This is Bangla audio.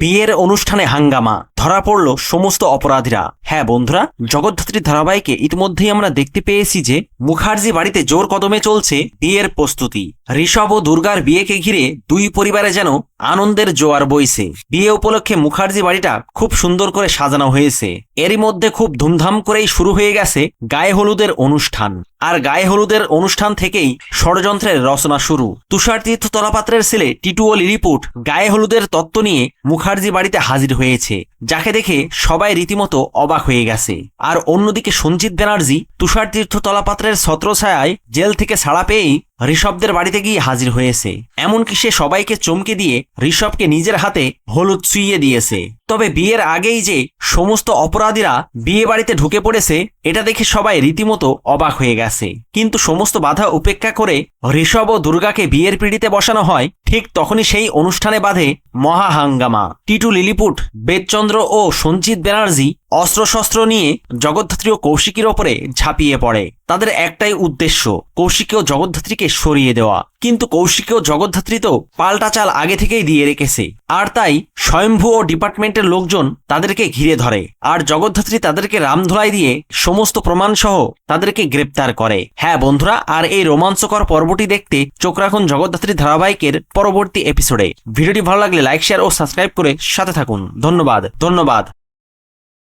বিয়ের অনুষ্ঠানে হাঙ্গামা। ধরা পড়ল সমস্ত অপরাধীরা। হ্যাঁ বন্ধুরা, জগদ্ধাত্রী ধারাবাহিকে ইতিমধ্যেই আমরা দেখতে পেয়েছি যে মুখার্জি বাড়িতে জোর কদমে চলছে বিয়ের প্রস্তুতি। ঋষভ ও দুর্গার বিয়েকে ঘিরে দুই পরিবারে যেন আনন্দের জোয়ার বইছে। বিয়ে উপলক্ষে মুখার্জি বাড়িটা খুব সুন্দর করে সাজানো হয়েছে। এরই মধ্যে খুব ধুমধাম করেই শুরু হয়ে গেছে গায়ে হলুদের অনুষ্ঠান। আর গায়ে হলুদের অনুষ্ঠান থেকেই ষড়যন্ত্রের রচনা শুরু। তুষার তীর্থ তলাপাত্রের ছেলে টিটু ও লিলিপুট গায়ে হলুদের তত্ত্ব নিয়ে মুখার্জি বাড়িতে হাজির হয়েছে। যাকে দেখে সবাই রীতিমতো অবাক হয়ে গেছে। আর অন্যদিকে সঞ্জিত ব্যানার্জি তুষার তীর্থ তলাপাত্রের ছত্রছায়ায় জেল থেকে ছাড়া পেয়েই ঋষভদের বাড়িতে গিয়ে হাজির হয়েছে। এমনকি সে সবাইকে চমকে দিয়ে ঋষভকে নিজের হাতে হলুদ ছুঁয়ে দিয়েছে। তবে বিয়ের আগেই যে সমস্ত অপরাধীরা বিয়ে বাড়িতে ঢুকে পড়েছে, এটা দেখে সবাই রীতিমতো অবাক হয়ে গেছে। কিন্তু সমস্ত বাধা উপেক্ষা করে ঋষভ ও দুর্গাকে বিয়ের পিড়িতে বসানো হয়, ঠিক তখনই সেই অনুষ্ঠানে বাধে মহা হাঙ্গামা। টিটু লিলিপুট, বেদচন্দ্র ও সঞ্জিত ব্যানার্জি অস্ত্রশস্ত্র নিয়ে জগদ্ধাত্রী ও কৌশিকীর ওপরে ঝাঁপিয়ে পড়ে। তাদের একটাই উদ্দেশ্য, কৌশিকী ও জগদ্ধাত্রীকে সরিয়ে দেওয়া। কিন্তু কৌশিকী ও জগদ্ধাত্রী তো পাল্টা চাল আগে থেকেই দিয়ে রেখেছে। আর তাই স্বয়ম্ভু ও ডিপার্টমেন্টের লোকজন তাদেরকে ঘিরে ধরে। আর জগদ্ধাত্রী তাদেরকে রামধোলাই দিয়ে সমস্ত প্রমাণ সহ তাদেরকে গ্রেপ্তার করে। হ্যাঁ বন্ধুরা, আর এই রোমাঞ্চকর পর্বটি দেখতে চোখ রাখুন জগদ্ধাত্রী ধারাবাহিকের পরবর্তী এপিসোডে ভিডিওটি ভালো লাগলে লাইক শেয়ার ও সাবস্ক্রাইব করে সাথে থাকুন। ধন্যবাদ ধন্যবাদ।